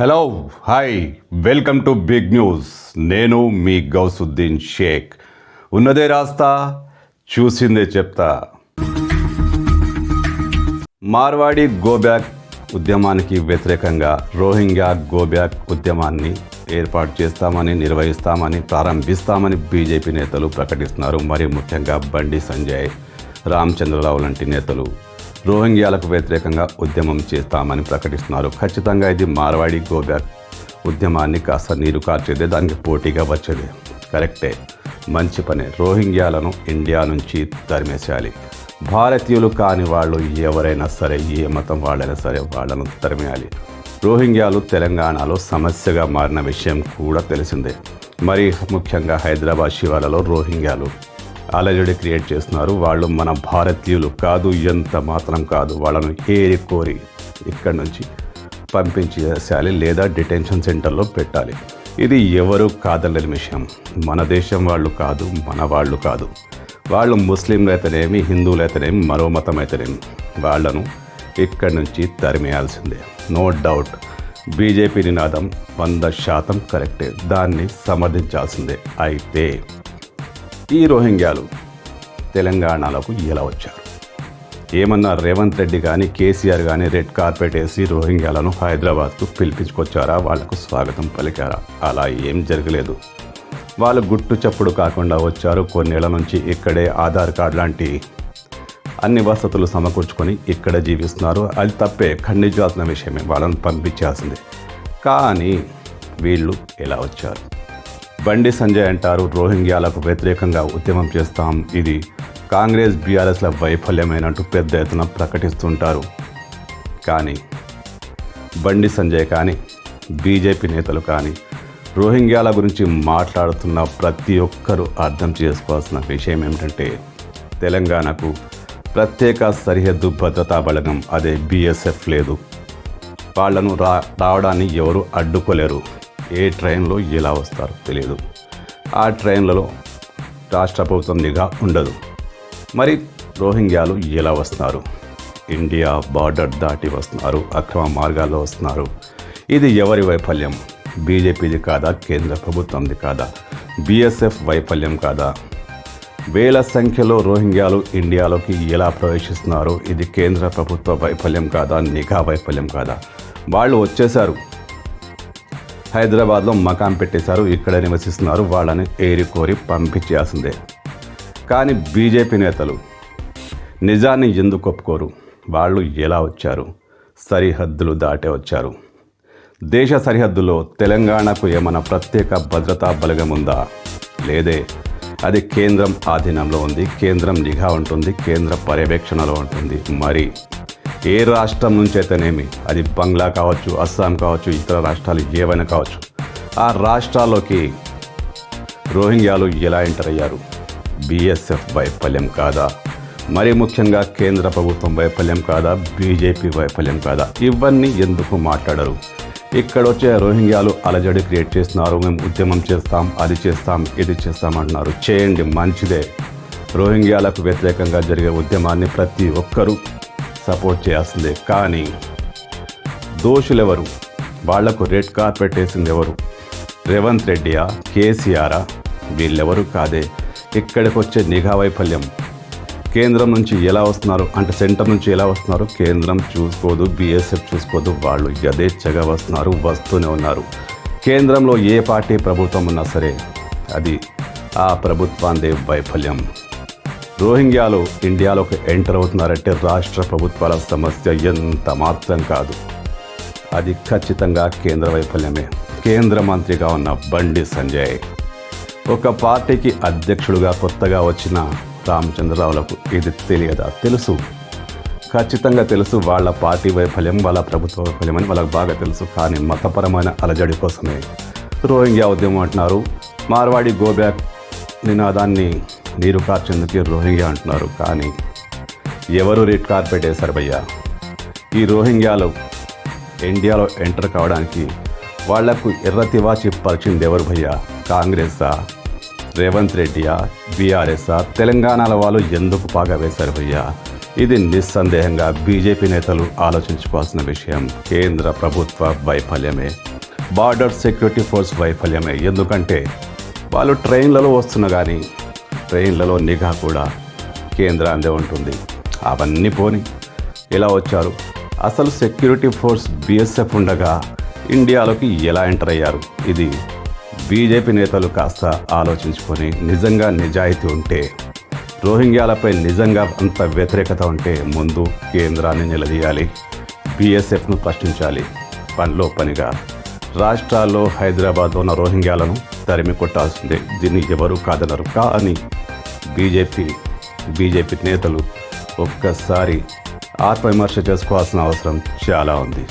Hello hi welcome to big news నేను మీ గౌసుద్దీన్ షేక్. ఉన్నదే రాస్తా చూసిందే చెప్తా. మార్వాడి గోబ్యాక్ ఉద్యమానికి వ్యతిరేకంగా రోహింగ్యా గోబ్యాక్ ఉద్యమాన్ని ఏర్పాటు చేస్తామని నిర్వహిస్తామని ప్రారంభిస్తామని బీజేపీ నేతలు ప్రకటిస్తున్నారు. మరి ముఖ్యంగా బండి సంజయ్ రామచంద్రరావు లాంటి నేతలు రోహింగ్యాలకు వ్యతిరేకంగా ఉద్యమం చేస్తామని ప్రకటిస్తున్నారు. ఖచ్చితంగా ఇది మార్వాడి గోబ్యాక్ ఉద్యమాన్ని కాస్త నీరు కార్చేదే దానికి పోటీగా వచ్చేది. కరెక్టే. మంచి పని. రోహింగ్యాలను ఇండియా నుంచి తరిమేసేయాలి. భారతీయులు కాని వాళ్ళు ఎవరైనా సరే ఏ మతం వాళ్ళైనా సరే వాళ్ళను తరిమేయాలి. రోహింగ్యాలు తెలంగాణలో సమస్యగా మారిన విషయం కూడా తెలిసిందే. మరి ముఖ్యంగా హైదరాబాద్ శివాలలో రోహింగ్యాలు అలజడి క్రియేట్ చేస్తున్నారు. వాళ్ళు మన భారతీయులు కాదు ఎంత మాత్రం కాదు. వాళ్ళను ఏరి కోరి ఇక్కడి నుంచి పంపించేసేయాలి లేదా డిటెన్షన్ సెంటర్లో పెట్టాలి. ఇది ఎవరు కాదలేని విషయం. మన దేశం వాళ్ళు కాదు మన వాళ్ళు కాదు. వాళ్ళు ముస్లింలు అయితేనేమి హిందువులు అయితేనేమి మరో మతం అయితేనేమి వాళ్ళను ఇక్కడి నుంచి తరిమేయాల్సిందే. No doubt. బీజేపీ నినాదం వంద శాతం కరెక్టే. దాన్ని సమర్థించాల్సిందే. అయితే ఈ రోహింగ్యాలు తెలంగాణలోకి ఇలా వచ్చారు. ఏమన్నా రేవంత్ రెడ్డి కానీ కేసీఆర్ కానీ రెడ్ కార్పెట్ వేసి రోహింగ్యాలను హైదరాబాద్కు పిలిపించుకొచ్చారా? వాళ్ళకు స్వాగతం పలికారా? అలా ఏం జరగలేదు. వాళ్ళు గుట్టు చప్పుడు కాకుండా వచ్చారు. కొన్నేళ్ళ నుంచి ఇక్కడే ఆధార్ కార్డు లాంటి అన్ని వసతులు సమకూర్చుకొని ఇక్కడ జీవిస్తున్నారు. అది తప్పే ఖండించాల్సిన విషయమే. వాళ్ళని పంపించాల్సింది. కానీ వీళ్ళు ఎలా వచ్చారు? బండి సంజయ్ అంటారు రోహింగ్యాలకు వ్యతిరేకంగా ఉద్యమం చేస్తాం. ఇది కాంగ్రెస్ బీఆర్ఎస్ల వైఫల్యమైనట్టు పెద్ద ఎత్తున ప్రకటిస్తుంటారు. కానీ బండి సంజయ్ కానీ బీజేపీ నేతలు కానీ రోహింగ్యాల గురించి మాట్లాడుతున్న ప్రతి ఒక్కరూ అర్థం చేసుకోవాల్సిన విషయం ఏమిటంటే తెలంగాణకు ప్రత్యేక సరిహద్దు భద్రతా బలగం అదే బీఎస్ఎఫ్ లేదు. వాళ్ళను రా రావడాన్ని ఎవరు అడ్డుకోలేరు. ఏ ట్రైన్లో ఎలా వస్తారో తెలియదు. ఆ ట్రైన్లలో రాష్ట్ర ప్రభుత్వం నిఘా ఉండదు. మరి రోహింగ్యాలు ఎలా వస్తున్నారు ఇండియా బార్డర్ దాటి వస్తున్నారు అక్రమ మార్గాల్లో వస్తున్నారు. ఇది ఎవరి వైఫల్యం? బీజేపీది కాదా? కేంద్ర ప్రభుత్వంది కాదా? బీఎస్ఎఫ్ వైఫల్యం కాదా? వేల సంఖ్యలో రోహింగ్యాలు ఇండియాలోకి ఎలా ప్రవేశిస్తున్నారో ఇది కేంద్ర ప్రభుత్వ వైఫల్యం కాదా? నిఘా వైఫల్యం కాదా? వాళ్ళు వచ్చేశారు. హైదరాబాద్లో మకాం పెట్టేశారు. ఇక్కడ నివసిస్తున్నారు. వాళ్ళని ఏరి కోరి పంపించేయాల్సిందే. కానీ బీజేపీ నేతలు నిజాన్ని ఎందుకు ఒప్పుకోరు? వాళ్ళు ఎలా వచ్చారు? సరిహద్దులు దాటే వచ్చారు. దేశ సరిహద్దులో తెలంగాణకు ఏమైనా ప్రత్యేక భద్రతా బలగం ఉందా? లేదే. అది కేంద్రం ఆధీనంలో ఉంది. కేంద్రం నిఘా ఉంటుంది. కేంద్ర పర్యవేక్షణలో ఉంటుంది. మరి ఏ రాష్ట్రం నుంచి అయితేనేమి? అది బంగ్లా కావచ్చు అస్సాం కావచ్చు ఇతర రాష్ట్రాలు ఏవైనా కావచ్చు. ఆ రాష్ట్రాల్లోకి రోహింగ్యాలు ఎలా ఎంటర్ అయ్యారు? బీఎస్ఎఫ్ వైఫల్యం కాదా? మరి ముఖ్యంగా కేంద్ర ప్రభుత్వం వైఫల్యం కాదా? బీజేపీ వైఫల్యం కాదా? ఇవన్నీ ఎందుకు మాట్లాడరు? ఇక్కడ వచ్చే రోహింగ్యాలు అలజడి క్రియేట్ చేస్తున్నారు మేము ఉద్యమం చేస్తాం అది చేస్తాం ఇది చేస్తాం అంటున్నారు. చేయండి మంచిదే. రోహింగ్యాలకు వ్యతిరేకంగా జరిగే ఉద్యమాన్ని ప్రతి ఒక్కరూ సపోర్ట్ చేయాల్సిందే. కానీ దోషులెవరు? వాళ్ళకు రెడ్ కార్పెట్ వేసింది ఎవరు రేవంత్ రెడ్డియా కేసీఆరా వీళ్ళెవరు కాదే? ఇక్కడికి వచ్చే నిఘా వైఫల్యం. కేంద్రం నుంచి ఎలా వస్తున్నారు? అంటే సెంటర్ నుంచి ఎలా వస్తున్నారు? కేంద్రం చూసుకోదు బీఎస్ఎఫ్ చూసుకోదు. వాళ్ళు యథేచ్ఛగా వస్తున్నారు వస్తూనే ఉన్నారు. కేంద్రంలో ఏ పార్టీ ప్రభుత్వం ఉన్నా సరే అది ఆ ప్రభుత్వాందే వైఫల్యం. రోహింగ్యాలు ఇండియాలోకి ఎంటర్ అవుతున్నారంటే రాష్ట్ర ప్రభుత్వాల సమస్య ఎంత మాత్రం కాదు. అది ఖచ్చితంగా కేంద్ర వైఫల్యమే. కేంద్ర మంత్రిగా ఉన్న బండి సంజయ్. ఒక పార్టీకి అధ్యక్షుడుగా కొత్తగా వచ్చిన రామచంద్రరావులకు ఇది తెలియదా? తెలుసు. ఖచ్చితంగా తెలుసు వాళ్ళ పార్టీ వైఫల్యం వాళ్ళ ప్రభుత్వ వైఫల్యం అని వాళ్ళకు బాగా తెలుసు. కానీ మతపరమైన అలజడి కోసమే రోహింగ్యా ఉద్యమం అంటున్నారు. మార్వాడి గోబ్యాక్ నినాదాన్ని నీరు కార్చేందుకు రోహింగ్యా అంటున్నారు. కానీ ఎవరు రెడ్ కార్పెట్ వేశారు భయ్యా? ఈ రోహింగ్యాలు ఇండియాలో ఎంటర్ కావడానికి వాళ్ళకు ఎర్ర తివాచి పరిచింది ఎవరు భయ్యా? కాంగ్రెసా? రేవంత్ రెడ్డియా? బీఆర్ఎస్ఆ తెలంగాణల వాళ్ళు ఎందుకు బాగా వేశారు భయ్యా? ఇది నిస్సందేహంగా బీజేపీ నేతలు ఆలోచించుకోవాల్సిన విషయం. కేంద్ర ప్రభుత్వ వైఫల్యమే. బార్డర్ సెక్యూరిటీ ఫోర్స్ వైఫల్యమే. ఎందుకంటే వాళ్ళు ట్రైన్లలో వస్తున్న కానీ ట్రైన్లలో నిఘా కూడా కేంద్రాందే ఉంటుంది. అవన్నీ పోని. ఎలా వచ్చారు? అసలు సెక్యూరిటీ ఫోర్స్ బీఎస్ఎఫ్ ఉండగా ఇండియాలోకి ఎలా ఎంటర్ అయ్యారు? ఇది బీజేపీ నేతలు కాస్త ఆలోచించుకొని నిజంగా నిజాయితీ ఉంటే రోహింగ్యాలపై నిజంగా అంత వ్యతిరేకత ఉంటే ముందు కేంద్రాన్ని నిలదీయాలి. బీఎస్ఎఫ్ను ప్రశ్నించాలి. పనిలో పనిగా. రాష్ట్రాల్లో హైదరాబాద్ ఉన్న రోహింగ్యాలను తరిమి కొట్టాల్సిందే. దీన్ని ఎవరు కాదనరు. కానీ బీజేపీ బీజేపీ నేతలు ఒక్కసారి ఆత్మవిమర్శ చేసుకోవాల్సిన అవసరం చాలా ఉంది.